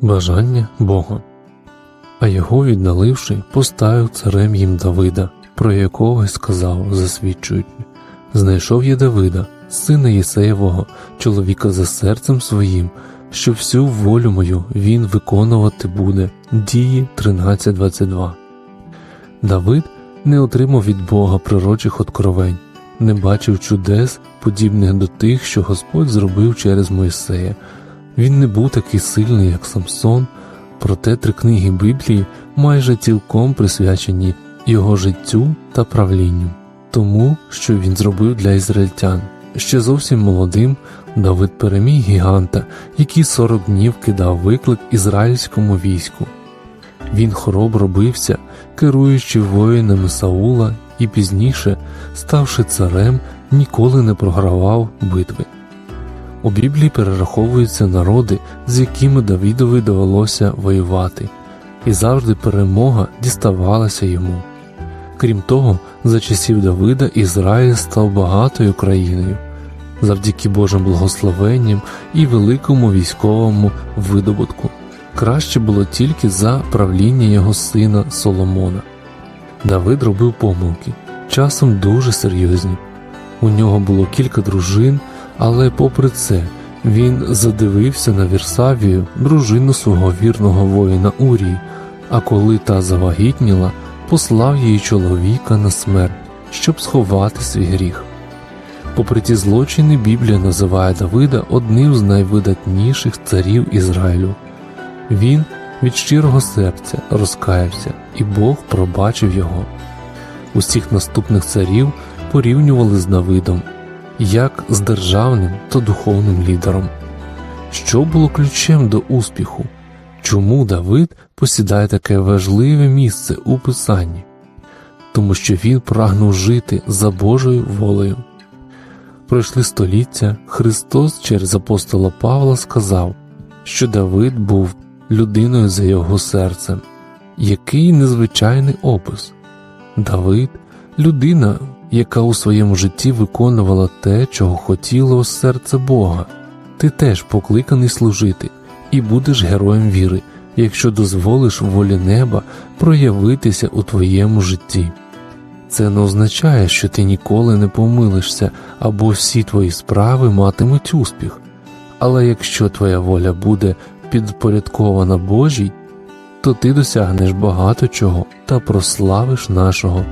бажання Бога. А його, віддаливши, поставив царем їм Давида, про якого й сказав, засвідчуючи Знайшов я Давида, сина Єсеєвого, чоловіка за серцем своїм, що всю волю мою він виконувати буде. Дії 13.22 Давид не отримав від Бога пророчих откровень, не бачив чудес, подібних до тих, що Господь зробив через Мойсея. Він не був такий сильний, як Самсон, проте три книги Біблії майже цілком присвячені його життю та правлінню, тому, що він зробив для ізраїльтян. Ще зовсім молодим Давид переміг гіганта, який 40 днів кидав виклик ізраїльському війську. Він хоробро бився, керуючи воїнами Саула і пізніше, ставши царем, ніколи не програвав битви. У Біблії перераховуються народи, з якими Давідові довелося воювати, і завжди перемога діставалася йому. Крім того, за часів Давида Ізраїль став багатою країною, завдяки Божим благословенням і великому військовому видобутку. Краще було тільки за правління його сина Соломона. Давид робив помилки, часом дуже серйозні. У нього було кілька дружин, але попри це він задивився на Вірсавію, дружину свого вірного воїна Урії, а коли та завагітніла, послав її чоловіка на смерть, щоб сховати свій гріх. Попри ті злочини, Біблія називає Давида одним з найвидатніших царів Ізраїлю. Він від щирого серця розкаявся, і Бог пробачив його. Усіх наступних царів порівнювали з Давидом як з державним та духовним лідером. Що було ключем до успіху? Чому Давид посідає таке важливе місце у Писанні? Тому що він прагнув жити за Божою волею. Пройшли століття, Христос через апостола Павла сказав, що Давид був людиною за його серцем. Який незвичайний опис. Давид людина, яка у своєму житті виконувала те, чого хотіло серце Бога. Ти теж покликаний служити і будеш героєм віри, якщо дозволиш волі неба проявитися у твоєму житті. Це не означає, що ти ніколи не помилишся або всі твої справи матимуть успіх. Але якщо твоя воля буде підпорядкована Божій, то ти досягнеш багато чого та прославиш нашого